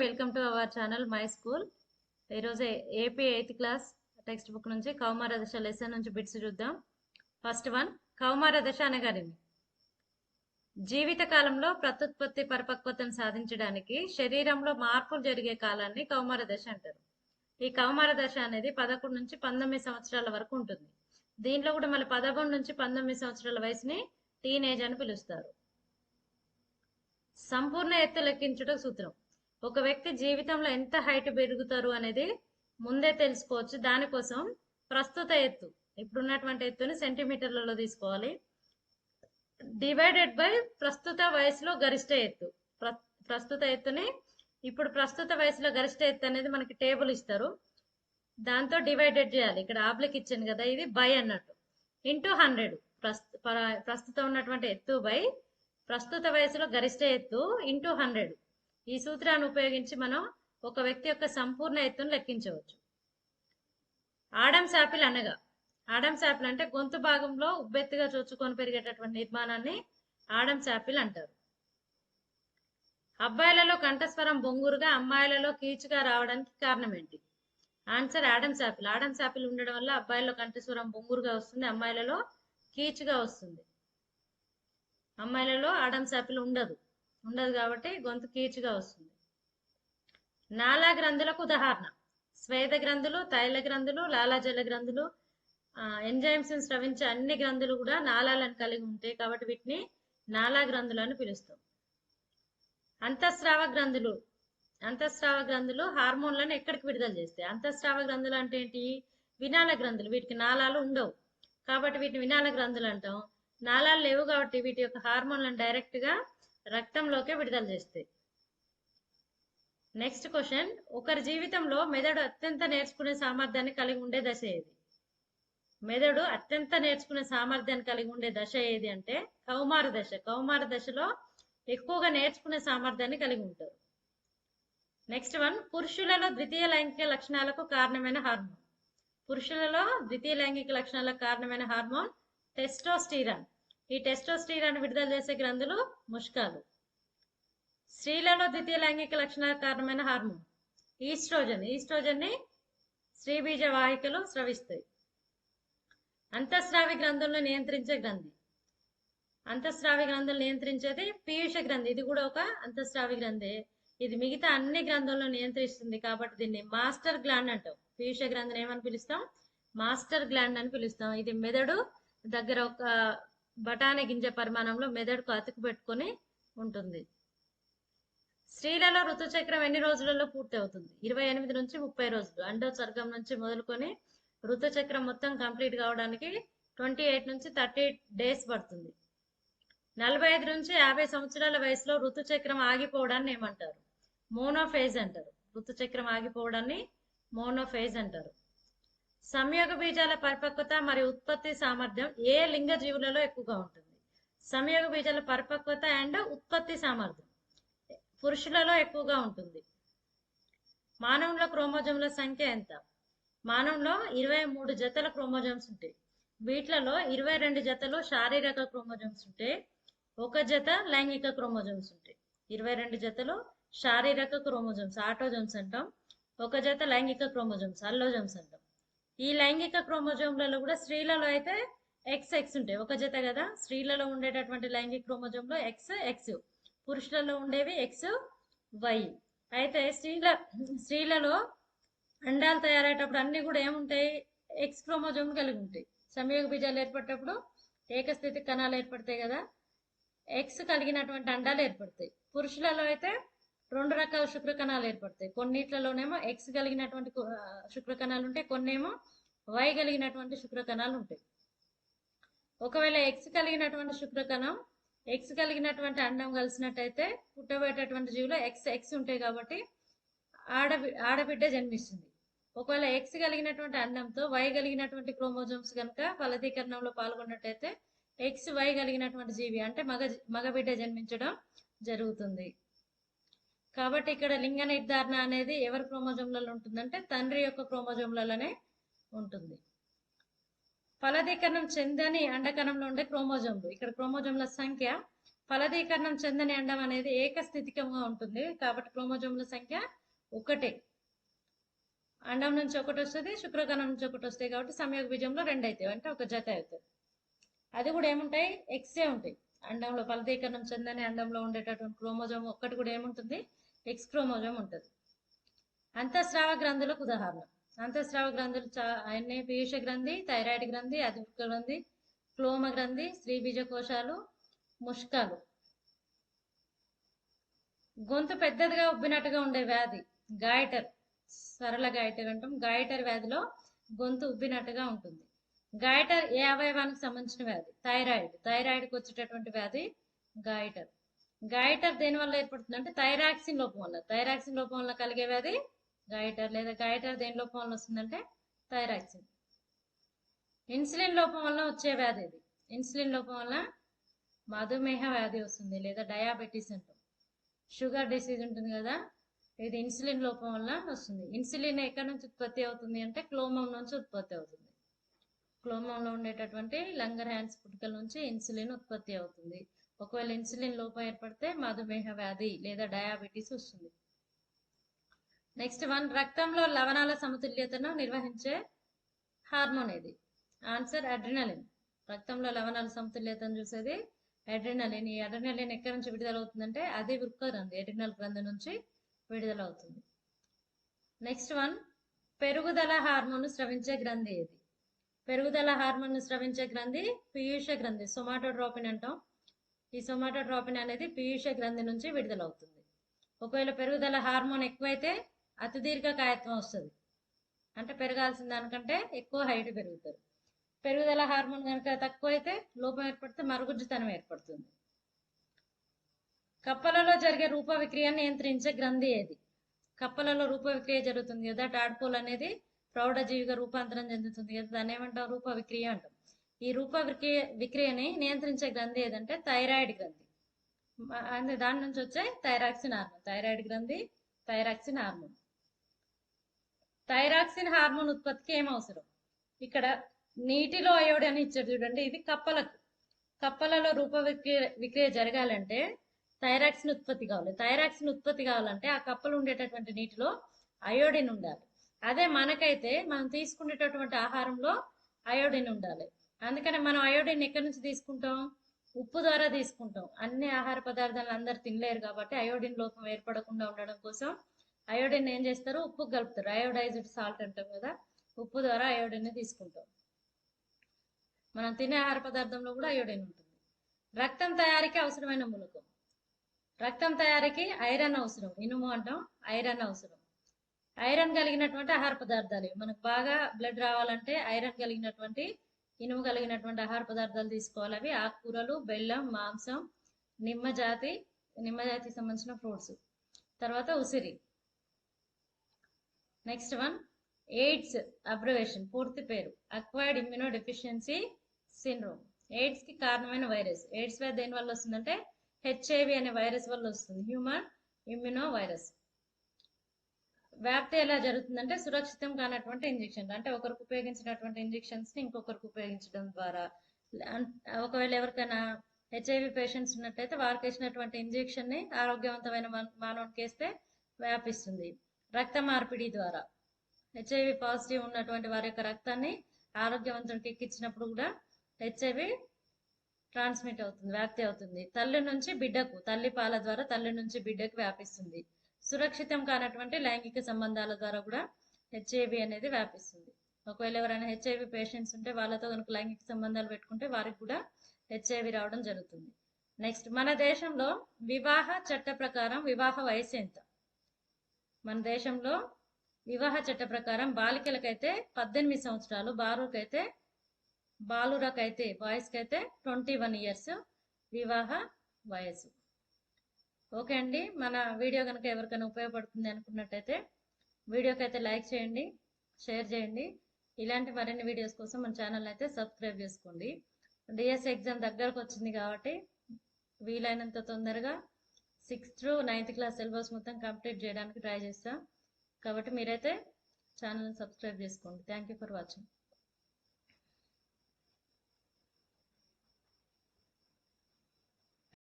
Welcome to our channel my school ఈరోజు AP eighth class text book నుంచి కౌమార దశ లెసన్ నుంచి బిట్స్ చూద్దాం. ఫస్ట్ వన్ కౌమార దశ అనగానేమి? జీవిత కాలంలో ప్రత్యుత్పత్తి పరిపక్వతను సాధించడానికి శరీరంలో మార్పులు జరిగే కాలాన్ని కౌమార దశ అంటారు. ఈ కౌమార దశ అనేది పదకొండు నుంచి పంతొమ్మిది సంవత్సరాల వరకు ఉంటుంది. దీంట్లో కూడా మళ్ళీ పదకొండు నుంచి పంతొమ్మిది సంవత్సరాల వయసుని టీనేజ్ అని పిలుస్తారు. సంపూర్ణ ఎత్తు లెక్కించుట సూత్రం. ఒక వ్యక్తి జీవితంలో ఎంత హైట్ పెరుగుతారు అనేది ముందే తెలుసుకోవచ్చు. దానికోసం ప్రస్తుత ఎత్తు ఇప్పుడున్నటువంటి ఎత్తుని సెంటీమీటర్లలో తీసుకోవాలి. డివైడెడ్ బై ప్రస్తుత వయసులో గరిష్ట ఎత్తు. ప్ర- ప్రస్తుత ఎత్తుని ఇప్పుడు ప్రస్తుత వయసులో గరిష్ట ఎత్తు అనేది మనకి టేబుల్ ఇస్తారు. దాంతో డివైడెడ్ చేయాలి. ఇక్కడ ఆబ్లిక్ ఇచ్చాను కదా ఇది బై అన్నట్టు. Into hundred. ప్రస్తుతం ఉన్నటువంటి ఎత్తు బై ప్రస్తుత వయసులో గరిష్ట ఎత్తు ఇంటూ హండ్రెడ్. ఈ సూత్రాన్ని ఉపయోగించి మనం ఒక వ్యక్తి యొక్క సంపూర్ణ ఎత్తును లెక్కించవచ్చు. ఆడమ్స్ యాపిల్ అనగా ఆడమ్స్ యాపిల్ అంటే గొంతు భాగంలో ఉబ్బెత్తుగా చొచ్చుకొని పెరిగేటటువంటి నిర్మాణాన్ని ఆడమ్స్ యాపిల్ అంటారు. అబ్బాయిలలో కంఠస్వరం బొంగురుగా అమ్మాయిలలో కీచుగా రావడానికి కారణం ఏంటి answer Adam's apple Adam's apple ఉండడం వల్ల అబ్బాయిలలో కంఠస్వరం బొంగురుగా వస్తుంది అమ్మాయిలలో కీచుగా వస్తుంది. అమ్మాయిలలో ఆడమ్స్ యాపిల్ ఉండదు. ఉండదు కాబట్టి గొంతు కీచుగా వస్తుంది. నాలా గ్రంథులకు ఉదాహరణ. స్వేద గ్రంథులు తైల గ్రంథులు లాలాజల గ్రంథులు ఎంజైమ్స్ స్రవించే అన్ని గ్రంథులు కూడా నాళాలను కలిగి ఉంటాయి కాబట్టి వీటిని నాలా గ్రంథులు అని పిలుస్తాం. అంతఃస్రావ గ్రంథులు. అంతఃస్రావ గ్రంథులు హార్మోన్లను ఎక్కడికి విడుదల చేస్తాయి? అంతఃస్రావ గ్రంథులు అంటే ఏంటి? వినాల గ్రంథులు. వీటికి నాళాలు ఉండవు. కాబట్టి వీటిని వినాల గ్రంథులు అంటాం. నాళాలు లేవు కాబట్టి వీటి యొక్క హార్మోన్లను డైరెక్ట్గా రక్తంలోకి విడుదల చేస్తాయి. నెక్స్ట్ క్వశ్చన్ ఒకరి జీవితంలో మెదడు అత్యంత నేర్చుకునే సామర్థ్యాన్ని కలిగి ఉండే దశ ఏది? మెదడు అత్యంత నేర్చుకునే సామర్థ్యాన్ని కలిగి ఉండే దశ ఏది అంటే కౌమార దశ. కౌమార దశలో ఎక్కువగా నేర్చుకునే సామర్థ్యాన్ని కలిగి ఉంటారు. నెక్స్ట్ వన్ పురుషులలో ద్వితీయ లైంగిక లక్షణాలకు కారణమైన హార్మోన్. పురుషులలో ద్వితీయ లైంగిక లక్షణాలకు కారణమైన హార్మోన్ టెస్టోస్టీరాన్. ఈ టెస్టోస్టీరాన్ విడుదల చేసే గ్రంథులు ముష్కాలు. స్త్రీలలో ద్వితీయ లైంగిక లక్షణాల కారణమైన హార్మోన్. ఈస్ట్రోజన్. ఈస్ట్రోజన్ని స్త్రీబీజ వాహికలు స్రవిస్తాయి. అంతఃస్రావి గ్రంథులను నియంత్రించే గ్రంథి. అంతఃస్రావి గ్రంథులు నియంత్రించేది పీయూష గ్రంథి. ఇది కూడా ఒక అంతఃస్రావి గ్రంథి. ఇది మిగతా అన్ని గ్రంథులను నియంత్రిస్తుంది కాబట్టి దీన్ని మాస్టర్ గ్లాండ్ అంటాం. పీయూష గ్రంథిని ఏమని పిలుస్తాం? మాస్టర్ గ్లాండ్ అని పిలుస్తాం. ఇది మెదడు దగ్గర ఒక బఠానీ గింజ పరిమాణంలో మెదడుకు అతుకు పెట్టుకొని ఉంటుంది. స్త్రీలలో ఋతుచక్రం ఎన్ని రోజులలో పూర్తి అవుతుంది ఇరవై ఎనిమిది నుంచి ముప్పై రోజులు. అండోత్సర్గం నుంచి మొదలుకొని ఋతుచక్రం మొత్తం కంప్లీట్ కావడానికి ట్వంటీ ఎయిట్ నుంచి థర్టీ డేస్ పడుతుంది. నలభై ఐదు నుంచి యాభై సంవత్సరాల వయసులో ఋతుచక్రం ఆగిపోవడాన్ని ఏమంటారు? మోనోఫేజ్ అంటారు. ఋతుచక్రం ఆగిపోవడాన్ని మోనోఫేజ్ అంటారు. సంయోగ బీజాల పరిపక్వత మరియు ఉత్పత్తి సామర్థ్యం ఏ లింగ జీవులలో ఎక్కువగా ఉంటుంది? సంయోగ బీజాల పరిపక్వత అండ్ ఉత్పత్తి సామర్థ్యం. పురుషులలో ఎక్కువగా ఉంటుంది. మానవుల క్రోమోజోమ్ల సంఖ్య ఎంత? మానవులో ఇరవై మూడు జతల క్రోమోజోమ్స్ ఉంటాయి వీటిలలో ఇరవై రెండు జతలు శారీరక క్రోమోజోమ్స్ ఉంటాయి ఒక జత లైంగిక క్రోమోజోమ్స్ ఉంటాయి ఇరవై రెండు జతలు శారీరక క్రోమోజోమ్స్ ఆటోజోమ్స్ అంటాం. ఒక జత లైంగిక క్రోమోజోమ్స్ అల్లోజోమ్స్ అంటాం. ఈ లైంగిక క్రోమోజోమ్లలో కూడా స్త్రీలలో అయితే ఎక్స్ ఎక్స్ ఉంటాయి. ఒక జత కదా? స్త్రీలలో ఉండేటటువంటి లైంగిక క్రోమోజోమ్లో ఎక్స్ ఎక్స్ పురుషులలో ఉండేవి ఎక్స్ వై అయితే స్త్రీల స్త్రీలలో అండాలు తయారయ్యేటప్పుడు అన్ని కూడా ఏముంటాయి? ఎక్స్ క్రోమోజోమ్ కలిగి ఉంటాయి. సంయోగ బీజాలు ఏర్పడేటప్పుడు ఏకస్థితి కణాలు ఏర్పడతాయి కదా? ఎక్స్ కలిగినటువంటి అండాలు ఏర్పడతాయి. పురుషులలో అయితే రెండు రకాల శుక్రకణాలు ఏర్పడతాయి. కొన్నిట్లలోనేమో ఎక్స్ కలిగినటువంటి శుక్రకణాలు శుక్ర కణాలు ఉంటాయి. కొన్నేమో వై కలిగినటువంటి శుక్ర కణాలు ఉంటాయి. ఒకవేళ ఎక్స్ కలిగినటువంటి శుక్రకణం ఎక్స్ కలిగినటువంటి అండం కలిసినట్టయితే పుట్టబోయేటటువంటి జీవులో ఎక్స్ ఎక్స్ ఉంటాయి కాబట్టి ఆడబి ఆడబిడ్డ జన్మిస్తుంది. ఒకవేళ ఎక్స్ కలిగినటువంటి అండంతో వై కలిగినటువంటి క్రోమోజోమ్స్ కనుక ఫలదీకరణంలో పాల్గొన్నట్టయితే ఎక్స్ వై కలిగినటువంటి జీవి అంటే మగ మగబిడ్డ జన్మించడం జరుగుతుంది. కాబట్టి ఇక్కడ లింగ నిర్ధారణ అనేది ఎవరి క్రోమోజోమ్లలో ఉంటుందంటే తండ్రి యొక్క క్రోమోజోమ్లలోనే ఉంటుంది. ఫలదీకరణం చెందని అండకణంలో ఉండే క్రోమోజోమ్లు. ఇక్కడ క్రోమోజోమ్ల సంఖ్య ఫలదీకరణం చెందని అండం అనేది ఏకస్థితికంగా ఉంటుంది. కాబట్టి క్రోమోజోమ్ల సంఖ్య ఒకటే. అండం నుంచి ఒకటి వస్తుంది శుక్రకణం నుంచి ఒకటి వస్తాయి కాబట్టి సంయోగ బీజంలో రెండు అవుతాయి అంటే ఒక జత అవుతుంది అది కూడా ఏముంటాయి? ఎక్సే ఉంటాయి. అండంలో ఫలదీకరణం చెందని అండంలో ఉండేటటువంటి క్రోమోజోమ్ ఒక్కటి కూడా ఏముంటుంది? ఎక్స్ క్రోమోజోమ్ ఉంటుంది. అంతఃస్రావ గ్రంథులకు ఉదాహరణ. అంతఃస్రావ గ్రంథులు చా అన్ని పీయూష గ్రంథి థైరాయిడ్ గ్రంథి అధిక గ్రంథి క్లోమ గ్రంథి స్త్రీ బీజకోశాలు ముష్కాలు. గొంతు పెద్దదిగా ఉబ్బినట్టుగా ఉండే వ్యాధి గాయటర్. సరళ గాయటర్ అంటాం. గాయటర్ వ్యాధిలో గొంతు ఉబ్బినట్టుగా ఉంటుంది. గాయటర్ ఏ అవయవానికి సంబంధించిన వ్యాధి? థైరాయిడ్. థైరాయిడ్కి వచ్చేటటువంటి వ్యాధి గాయటర్. గైటర్ దేని వల్ల ఏర్పడుతుంది అంటే థైరాక్సిన్ లోపం వల్ల. థైరాక్సిన్ లోపం వల్ల కలిగే వ్యాధి గైటర్ లేదా గైటర్ దేని లోపం వల్ల వస్తుందంటే థైరాక్సిన్ ఇన్సులిన్ లోపం వల్ల వచ్చే వ్యాధి ఇది. ఇన్సులిన్ లోపం వల్ల మధుమేహ వ్యాధి వస్తుంది లేదా డయాబెటీస్ అంటాం. షుగర్ డిసీజ్ ఉంటుంది కదా ఇది ఇన్సులిన్ లోపం వల్ల వస్తుంది. ఇన్సులిన్ ఎక్కడి నుంచి ఉత్పత్తి అవుతుంది అంటే క్లోమం నుంచి ఉత్పత్తి అవుతుంది. క్లోమంలో ఉండేటటువంటి లంగర్ హ్యాండ్స్ పుట్టుకల నుంచి ఇన్సులిన్ ఉత్పత్తి అవుతుంది. ఒకవేళ ఇన్సులిన్ లోపం ఏర్పడితే మధుమేహ వ్యాధి లేదా డయాబెటీస్ వస్తుంది. నెక్స్ట్ వన్ రక్తంలో లవణాల సమతుల్యతను నిర్వహించే హార్మోన్ ఇది ఆన్సర్ అడ్రినలిన్ రక్తంలో లవణాల సమతుల్యతను చూసేది అడ్రినలిన్ ఈ అడ్రినలిన్ ఎక్కడి నుంచి విడుదల అవుతుందంటే అది వృక్క గ్రంథి అడ్రినల్ గ్రంథి నుంచి విడుదల అవుతుంది. నెక్స్ట్ వన్ పెరుగుదల హార్మోన్ స్రవించే గ్రంథి ఇది పెరుగుదల హార్మోన్ స్రవించే గ్రంథి పీయూష గ్రంథి సొమాటోడ్రోపిన్ అంటాం. ఈ సొమాటోడ్రోపిన్ అనేది పీయూష గ్రంథి నుంచి విడుదలవుతుంది. ఒకవేళ పెరుగుదల హార్మోన్ ఎక్కువైతే అతి దీర్ఘ కాయత్వం వస్తుంది. అంటే పెరగాల్సిన దానికంటే ఎక్కువ హైట్ పెరుగుతారు పెరుగుదల హార్మోన్ కనుక తక్కువ అయితే లోపం ఏర్పడితే మరుగుజ్జుతనం ఏర్పడుతుంది. కప్పలలో జరిగే రూప విక్రియను నియంత్రించే గ్రంథి ఏది? కప్పలలో రూప విక్రియ జరుగుతుంది కదా టాడ్పోల్ అనేది ప్రౌఢజీవిగా రూపాంతరం చెందుతుంది కదా దాన్ని ఏమంటాం రూప విక్రియ అంటాం ఈ రూప విక్రియ విక్రియని నియంత్రించే గ్రంథి ఏదంటే థైరాయిడ్ గ్రంథి. అంటే దాని నుంచి వచ్చే థైరాక్సిన్ హార్మోన్ థైరాయిడ్ గ్రంథి థైరాక్సిన్ హార్మోన్ థైరాక్సిన్ హార్మోన్ ఉత్పత్తికి ఏం అవసరం? ఇక్కడ నీటిలో అయోడి అని చూడండి ఇది కప్పలకు. కప్పలలో రూప విక్రియ విక్రియ జరగాలంటే థైరాక్సిన్ ఉత్పత్తి కావాలి. థైరాక్సిన్ ఉత్పత్తి కావాలంటే ఆ కప్పలు ఉండేటటువంటి నీటిలో అయోడిన్ ఉండాలి. అదే మనకైతే మనం తీసుకునేటటువంటి ఆహారంలో అయోడిన్ ఉండాలి. అందుకని మనం అయోడిన్ ఎక్కడి నుంచి తీసుకుంటాం? ఉప్పు ద్వారా తీసుకుంటాం. అన్ని ఆహార పదార్థాలు అందరు తినలేరు కాబట్టి అయోడిన్ లోపం ఏర్పడకుండా ఉండడం కోసం అయోడిన్ ఏం చేస్తారు? ఉప్పు కలుపుతారు. అయోడైజ్డ్ సాల్ట్ అంటాం కదా ఉప్పు ద్వారా అయోడిన్ తీసుకుంటాం. మనం తినే ఆహార పదార్థంలో కూడా అయోడిన్ ఉంటుంది. రక్తం తయారీకి అవసరమైన మూలకం రక్తం తయారీకి ఐరన్ అవసరం. ఇనుము అంటాం ఐరన్ అవసరం. ఐరన్ కలిగినటువంటి ఆహార పదార్థాలు మనకు బాగా బ్లడ్ రావాలంటే ఐరన్ కలిగినటువంటి ఇనుము కలిగినటువంటి ఆహార పదార్థాలు తీసుకోవాలి. అవి ఆకుకూరలు బెల్లం మాంసం నిమ్మ జాతి నిమ్మ జాతికి సంబంధించిన ఫ్రూట్స్ తర్వాత ఉసిరి. నెక్స్ట్ వన్ ఎయిడ్స్ అబ్రవేషన్ పూర్తి పేరు. అక్వైర్డ్ ఇమ్యూనో డెఫిషియన్సీ సిండ్రోమ్ ఎయిడ్స్కి కారణమైన వైరస్ ఎయిడ్స్ వ్యాధి దేని వల్ల వస్తుందంటే హెచ్ఐవి అనే వైరస్ వల్ల వస్తుంది. హ్యూమన్ ఇమ్యూనో వైరస్ వ్యాప్తి ఎలా జరుగుతుందంటే సురక్షితం కానటువంటి ఇంజెక్షన్లు. అంటే ఒకరికి ఉపయోగించినటువంటి ఇంజెక్షన్స్ని ఇంకొకరికి ఉపయోగించడం ద్వారా. ఒకవేళ ఎవరికైనా హెచ్ఐవి పేషెంట్స్ ఉన్నట్టయితే వారికి వేసినటువంటి ఇంజెక్షన్ని ఆరోగ్యవంతమైన మాన- మానవునికి వేస్తే వ్యాపిస్తుంది. రక్త మార్పిడి ద్వారా. హెచ్ఐవి పాజిటివ్ ఉన్నటువంటి వారి యొక్క రక్తాన్ని ఆరోగ్యవంతునికి ఎక్కించినప్పుడు కూడా హెచ్ఐవి ట్రాన్స్మిట్ అవుతుంది వ్యాప్తి అవుతుంది. తల్లి నుంచి బిడ్డకు తల్లి పాల ద్వారా తల్లి నుంచి బిడ్డకు వ్యాపిస్తుంది. సురక్షితం కానటువంటి లైంగిక సంబంధాల ద్వారా కూడా హెచ్ఐవి అనేది వ్యాపిస్తుంది. ఒకవేళ ఎవరైనా హెచ్ఐవి పేషెంట్స్ ఉంటే వాళ్ళతో కనుక లైంగిక సంబంధాలు పెట్టుకుంటే వారికి కూడా హెచ్ఐవి రావడం జరుగుతుంది. నెక్స్ట్ మన దేశంలో వివాహ చట్ట ప్రకారం వివాహ వయసు ఎంత? మన దేశంలో వివాహ చట్ట ప్రకారం బాలికలకైతే పద్దెనిమిది సంవత్సరాలు బాలుకైతే బాలురకైతే బాయ్స్కి అయితే ట్వంటీ వన్ ఇయర్స్ వివాహ వయసు. ఓకే అండి. మన వీడియో కనుక ఎవరికైనా ఉపయోగపడుతుంది అనుకున్నట్టయితే వీడియోకి అయితే లైక్ చేయండి షేర్ చేయండి. ఇలాంటి మరిన్ని వీడియోస్ కోసం మన ఛానల్ అయితే సబ్స్క్రైబ్ చేసుకోండి. డిఎస్ ఎగ్జామ్ దగ్గరకు వచ్చింది కాబట్టి వీలైనంత తొందరగా సిక్స్త్ నైన్త్ క్లాస్ సిలబస్ మొత్తం కంప్లీట్ చేయడానికి ట్రై చేస్తాం. కాబట్టి మీరైతే ఛానల్ని సబ్స్క్రైబ్ చేసుకోండి. Thank you for watching.